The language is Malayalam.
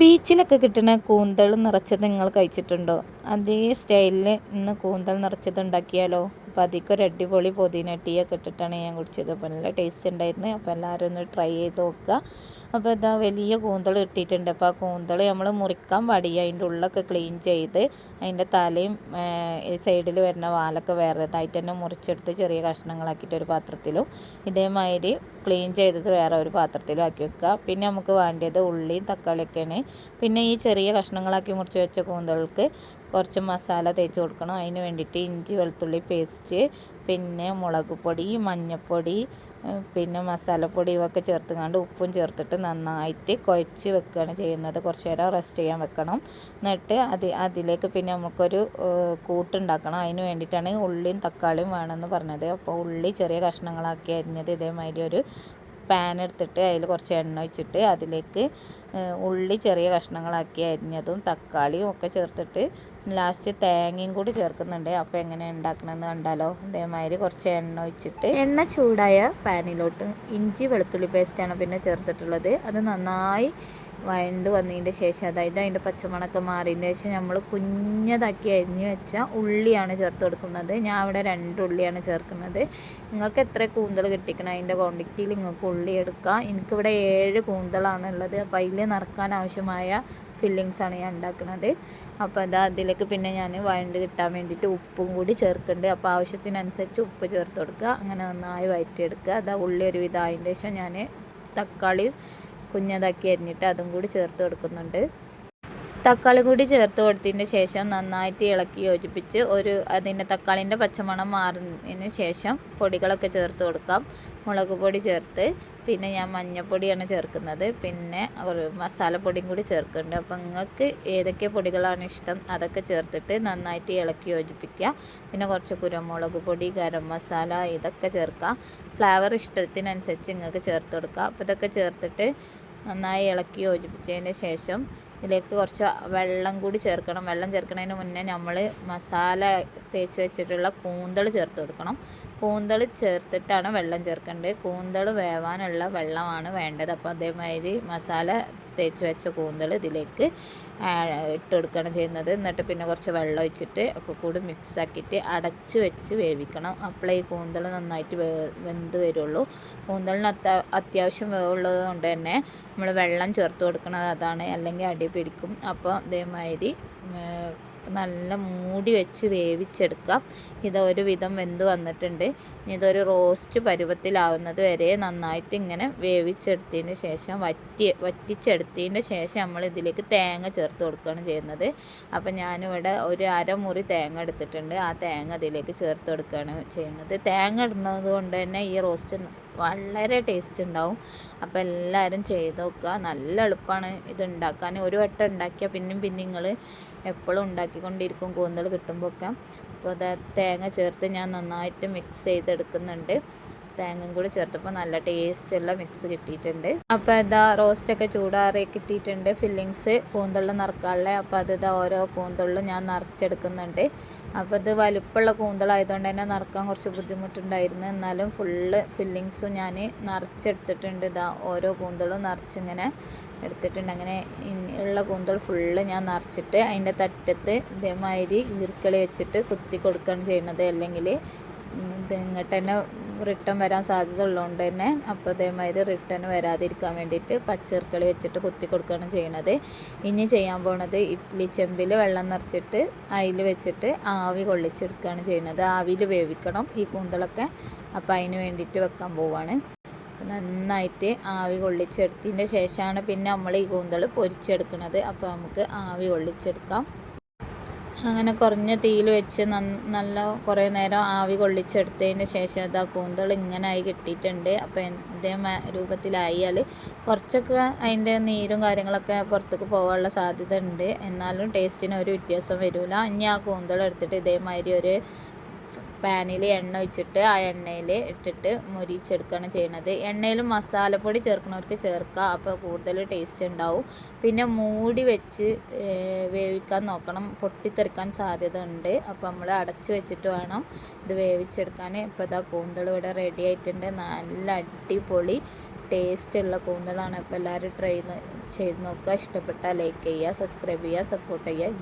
ബീച്ചിലൊക്കെ കിട്ടുന്ന കൂന്തൾ നിറച്ചത് നിങ്ങൾ കഴിച്ചിട്ടുണ്ടോ? അതേ സ്റ്റൈലിൽ ഇന്ന് കൂന്തൾ നിറച്ചത് ഉണ്ടാക്കിയാലോ? അപ്പോൾ അധികം ഒരു അടിപൊളി പുതിന ടീയൊക്കെ ഇട്ടിട്ടാണ് ഞാൻ കുടിച്ചത്. അപ്പോൾ നല്ല ടേസ്റ്റ് ഉണ്ടായിരുന്നു. അപ്പോൾ എല്ലാവരും ഒന്ന് ട്രൈ ചെയ്ത് നോക്കുക. അപ്പോൾ ഇതാ വലിയ കൂന്തൾ കിട്ടിയിട്ടുണ്ട്. അപ്പോൾ ആ കൂന്തൾ നമ്മൾ മുറിക്കാൻ പാടില്ല അതിന്റെ ഉള്ളൊക്കെ ക്ലീൻ ചെയ്ത് അതിന്റെ തലയും സൈഡിൽ വരുന്ന വാലൊക്കെ വേറേതായിട്ട് തന്നെ മുറിച്ചെടുത്ത് ചെറിയ കഷ്ണങ്ങളാക്കിയിട്ട് ഒരു പാത്രത്തിലും. ഇതേമാതിരി ക്ലീൻ ചെയ്തത് വേറെ ഒരു പാത്രത്തിലാക്കി വെക്കുക. പിന്നെ നമുക്ക് വേണ്ടത് ഉള്ളിയും തക്കാളിയൊക്കെയാണ്. പിന്നെ ഈ ചെറിയ കഷ്ണങ്ങളാക്കി മുറിച്ച് വെച്ച കൂന്തൾക്ക് കുറച്ച് മസാല തേച്ച് കൊടുക്കണം. അതിന് വേണ്ടിയിട്ട് ഇഞ്ചി വെളുത്തുള്ളി പേസ്റ്റ് പിന്നെ മുളക് പൊടി മഞ്ഞൾപ്പൊടി പിന്നെ മസാലപ്പൊടി ഇവയൊക്കെ ചേർത്തുകൊണ്ട് ഉപ്പും ചേർത്തിട്ട് നന്നായിട്ട് കുഴച്ച് വെക്കുകയാണ് ചെയ്യുന്നത്. കുറച്ച് നേരം റെസ്റ്റ് ചെയ്യാൻ വെക്കണം. എന്നിട്ട് അത് അതിലേക്ക് പിന്നെ നമുക്കൊരു കൂട്ടുണ്ടാക്കണം. അതിന് വേണ്ടിയിട്ടാണ് ഉള്ളിയും തക്കാളിയും വേണമെന്ന് പറഞ്ഞത്. അപ്പോൾ ഉള്ളി ചെറിയ കഷ്ണങ്ങളാക്കി അരിഞ്ഞത് ഇതേമാതിരി ഒരു പാൻ എടുത്തിട്ട് അതിൽ കുറച്ച് എണ്ണ ഒഴിച്ചിട്ട് അതിലേക്ക് ഉള്ളി ചെറിയ കഷ്ണങ്ങളാക്കി അരിഞ്ഞതും തക്കാളിയും ഒക്കെ ചേർത്തിട്ട് ലാസ്റ്റ് തേങ്ങയും കൂടി ചേർക്കുന്നുണ്ട്. അപ്പോൾ എങ്ങനെ ഉണ്ടാക്കണമെന്ന് കണ്ടാലോ. അതേമാതിരി കുറച്ച് എണ്ണ ഒഴിച്ചിട്ട് എണ്ണ ചൂടായ പാനിലോട്ട് ഇഞ്ചി വെളുത്തുള്ളി പേസ്റ്റാണ് പിന്നെ ചേർത്തിട്ടുള്ളത്. അത് നന്നായി വഴണ്ട് വന്നതിന്റെ ശേഷം അതായത് അതിന്റെ പച്ചമണക്ക മാറിയതിന്റെ ശേഷം നമ്മൾ കുഞ്ഞതാക്കി അരിഞ്ഞു വെച്ച ഉള്ളിയാണ് ചേർത്ത് കൊടുക്കുന്നത്. ഞാൻ അവിടെ രണ്ട് ഉള്ളിയാണ് ചേർക്കുന്നത്. നിങ്ങൾക്ക് എത്ര കൂന്തൽ കിട്ടിക്കണം അതിന്റെ ക്വാണ്ടിറ്റിയിൽ നിങ്ങൾക്ക് ഉള്ളി എടുക്കാം. എനിക്കിവിടെ ഏഴ് കൂന്തളാണ് ഉള്ളത്. അപ്പോൾ അതിൽ നിറക്കാൻ ആവശ്യമായ ഫില്ലിങ്സാണ് ഞാൻ ഉണ്ടാക്കുന്നത്. അപ്പോൾ അത് അതിലേക്ക് പിന്നെ ഞാൻ വഴണ്ട് കിട്ടാൻ വേണ്ടിയിട്ട് ഉപ്പും കൂടി ചേർക്കുന്നുണ്ട്. അപ്പോൾ ആവശ്യത്തിനനുസരിച്ച് ഉപ്പ് ചേർത്ത് കൊടുക്കുക. അങ്ങനെ നന്നായി വഴറ്റിയെടുക്കുക അതാ ഉള്ളി ഒരു വിധം അതിന്റെ ശേഷം ഞാൻ തക്കാളി കുഞ്ഞതാക്കി അരിഞ്ഞിട്ട് അതും കൂടി ചേർത്ത് കൊടുക്കുന്നുണ്ട്. തക്കാളി കൂടി ചേർത്ത് കൊടുത്തതിന് ശേഷം നന്നായിട്ട് ഇളക്കി യോജിപ്പിച്ച് ഒരു അതിന്റെ തക്കാളിന്റെ പച്ചമണം മാറുന്നതിന് ശേഷം പൊടികളൊക്കെ ചേർത്ത് കൊടുക്കാം. മുളക് പൊടി ചേർത്ത് പിന്നെ ഞാൻ മഞ്ഞൾപ്പൊടിയാണ് ചേർക്കുന്നത്. പിന്നെ ഒരു മസാലപ്പൊടിയും കൂടി ചേർക്കുന്നുണ്ട്. അപ്പോൾ നിങ്ങൾക്ക് ഏതൊക്കെ പൊടികളാണ് ഇഷ്ടം അതൊക്കെ ചേർത്തിട്ട് നന്നായിട്ട് ഇളക്കി യോജിപ്പിക്കുക. പിന്നെ കുറച്ച് കുരുമുളക് പൊടി ഗരം മസാല ഇതൊക്കെ ചേർക്കാം ഫ്ലേവർ ഇഷ്ടത്തിനനുസരിച്ച് നിങ്ങൾക്ക് ചേർത്ത് കൊടുക്കുക അപ്പോൾ ഇതൊക്കെ ചേർത്തിട്ട് നന്നായി ഇളക്കി യോജിപ്പിച്ചതിന് ശേഷം ഇതിലേക്ക് കുറച്ച് വെള്ളം കൂടി ചേർക്കണം. വെള്ളം ചേർക്കുന്നതിന് മുന്നേ നമ്മൾ മസാല തേച്ച് വെച്ചിട്ടുള്ള കൂന്തൾ ചേർത്ത് കൊടുക്കണം. കൂന്തൾ ചേർത്തിട്ടാണ് വെള്ളം ചേർക്കേണ്ടത് കൂന്തൾ വേവാനുള്ള വെള്ളമാണ് വേണ്ടത്. അപ്പോൾ അതേമാതിരി മസാല തേച്ച് വെച്ച കൂന്തൾ ഇതിലേക്ക് ഇട്ട് കൊടുക്കുകയാണ് ചെയ്യുന്നത്. എന്നിട്ട് പിന്നെ കുറച്ച് വെള്ളം ഒഴിച്ചിട്ട് ഒക്കെ കൂടി മിക്സ് ആക്കിയിട്ട് അടച്ച് വെച്ച് വേവിക്കണം. അപ്പോഴേ ഈ കൂന്തൾ നന്നായിട്ട് വെന്ത് വരുള്ളൂ. കൂന്തളിന് അത്യാ അത്യാവശ്യം വേവുള്ളത് കൊണ്ട് തന്നെ നമ്മൾ വെള്ളം ചേർത്ത് കൊടുക്കുന്നത് അതാണ്. അല്ലെങ്കിൽ അടി പിടിക്കും. അപ്പോൾ അതേമാതിരി നല്ല മൂടി വെച്ച് വേവിച്ചെടുക്കാം. ഇത് ഒരു വിധം വെന്ത് വന്നിട്ടുണ്ട്. ഇതൊരു റോസ്റ്റ് പരുവത്തിലാവുന്നത് വരെ നന്നായിട്ട് ഇങ്ങനെ വേവിച്ചെടുത്തതിന് ശേഷം വറ്റി വറ്റിച്ചെടുത്തതിന് ശേഷം നമ്മൾ ഇതിലേക്ക് തേങ്ങ ചേർത്ത് കൊടുക്കുകയാണ് ചെയ്യുന്നത്. അപ്പം ഞാനിവിടെ ഒരു അരമുറി തേങ്ങ എടുത്തിട്ടുണ്ട്. ആ തേങ്ങ ഇതിലേക്ക് ചേർത്ത് കൊടുക്കുകയാണ് ചെയ്യുന്നത്. തേങ്ങ ഇടുന്നത് കൊണ്ട് തന്നെ ഈ റോസ്റ്റ് വളരെ ടേസ്റ്റ് ഉണ്ടാവും. അപ്പോൾ എല്ലാവരും ചെയ്ത് നോക്കുക. നല്ല എളുപ്പമാണ് ഇത് ഉണ്ടാക്കാൻ. ഒരു വട്ടം ഉണ്ടാക്കിയാൽ പിന്നെയും പിന്നെ നിങ്ങൾ എപ്പോഴും ഉണ്ടാക്കിക്കൊണ്ടിരിക്കും കൂന്തൽ കിട്ടുമ്പോഴൊക്കെ. അപ്പോൾ അത് തേങ്ങ ചേർത്ത് ഞാൻ നന്നായിട്ട് മിക്സ് ചെയ്തെടുക്കുന്നുണ്ട്. തേങ്ങയും കൂടി ചേർത്തപ്പോൾ നല്ല ടേസ്റ്റുള്ള മിക്സ് കിട്ടിയിട്ടുണ്ട്. അപ്പോൾ ഇതാ റോസ്റ്റൊക്കെ ചൂടാറി കിട്ടിയിട്ടുണ്ട്. ഫില്ലിങ്സ് കൂന്തളിൽ നിറക്കാനുള്ള. അപ്പോൾ അത് ഇതാ ഓരോ കൂന്തളും ഞാൻ നിറച്ചെടുക്കുന്നുണ്ട്. അപ്പോൾ ഇത് വലുപ്പമുള്ള കൂന്തളായതുകൊണ്ട് തന്നെ നിറക്കാൻ കുറച്ച് ബുദ്ധിമുട്ടുണ്ടായിരുന്നു. എന്നാലും ഫുള്ള് ഫില്ലിങ്സും ഞാൻ നിറച്ചെടുത്തിട്ടുണ്ട്. ഇതാ ഓരോ കൂന്തളും നിറച്ചിങ്ങനെ എടുത്തിട്ടുണ്ട്. അങ്ങനെ ഉള്ള കൂന്തൾ ഫുള്ള് ഞാൻ നിറച്ചിട്ട് അതിന്റെ തറ്റത്ത് ഇതേമാതിരി ഈർക്കളി വെച്ചിട്ട് കുത്തി കൊടുക്കുകയാണ് ചെയ്യുന്നത്. അല്ലെങ്കിൽ ഇത് ഇങ്ങോട്ട് തന്നെ റിട്ടേൺ വരാൻ സാധ്യത ഉള്ളതുകൊണ്ട് തന്നെ അപ്പോൾ അതേമാതിരി റിട്ടേൺ വരാതിരിക്കാൻ വേണ്ടിയിട്ട് പച്ചീർക്കളി വെച്ചിട്ട് കുത്തി കൊടുക്കുകയാണ് ചെയ്യണത്. ഇനി ചെയ്യാൻ പോണത് ഇഡ്ഡലി ചെമ്പിൽ വെള്ളം നിറച്ചിട്ട് അതിൽ വെച്ചിട്ട് ആവി കൊള്ളിച്ചെടുക്കുകയാണ് ചെയ്യുന്നത് ആവിയിൽ വേവിക്കണം ഈ കൂന്തളൊക്കെ. അപ്പോൾ അതിന് വേണ്ടിയിട്ട് വെക്കാൻ പോവാണ്. നന്നായിട്ട് ആവി കൊള്ളിച്ചെടുത്തതിന്റെ ശേഷമാണ് പിന്നെ നമ്മൾ ഈ കൂന്തൾ പൊരിച്ചെടുക്കുന്നത് അപ്പോൾ നമുക്ക് ആവി കൊള്ളിച്ചെടുക്കാം. അങ്ങനെ കുറഞ്ഞ തീയിൽ വെച്ച് നല്ല കുറേ നേരം ആവി കൊള്ളിച്ചെടുത്തതിന് ശേഷം ഇതാ കൂന്തൾ ഇങ്ങനെ ആയി കിട്ടിയിട്ടുണ്ട് അപ്പോൾ ഇതേ രൂപത്തിലായാൽ കുറച്ചൊക്കെ അതിന്റെ നീരും കാര്യങ്ങളൊക്കെ പുറത്തേക്ക് പോകാനുള്ള സാധ്യത ഉണ്ട് എന്നാലും ടേസ്റ്റിന് ഒരു വ്യത്യാസം വരില്ല ഇനി ആ കൂന്തൾ എടുത്തിട്ട് ഇതേമാതിരി ഒരു പാനിൽ എണ്ണ ഒഴിച്ചിട്ട് ആ എണ്ണയിൽ ഇട്ടിട്ട് മുരിച്ചെടുക്കുകയാണ് ചെയ്യുന്നത് എണ്ണയിൽ മസാലപ്പൊടി ചേർക്കുന്നവർക്ക് ചേർക്കുക അപ്പോൾ കൂടുതൽ ടേസ്റ്റ് ഉണ്ടാവും. പിന്നെ മൂടി വെച്ച് വേവിക്കാൻ നോക്കണം. പൊട്ടിത്തെറിക്കാൻ സാധ്യത ഉണ്ട് അപ്പോൾ നമ്മൾ അടച്ച് വെച്ചിട്ട് വേണം ഇത് വേവിച്ചെടുക്കാൻ. ഇപ്പോൾ ഇതാ കൂന്തൾ ഇവിടെ റെഡി ആയിട്ടുണ്ട്. നല്ല അടിപൊളി ടേസ്റ്റ് ഉള്ള കൂന്തളാണ്. അപ്പോൾ എല്ലാവരും ട്രൈ ചെയ്ത് നോക്കുക. ഇഷ്ടപ്പെട്ടാൽ ലൈക്ക് ചെയ്യുക സബ്സ്ക്രൈബ് ചെയ്യുക സപ്പോർട്ട് ചെയ്യുക.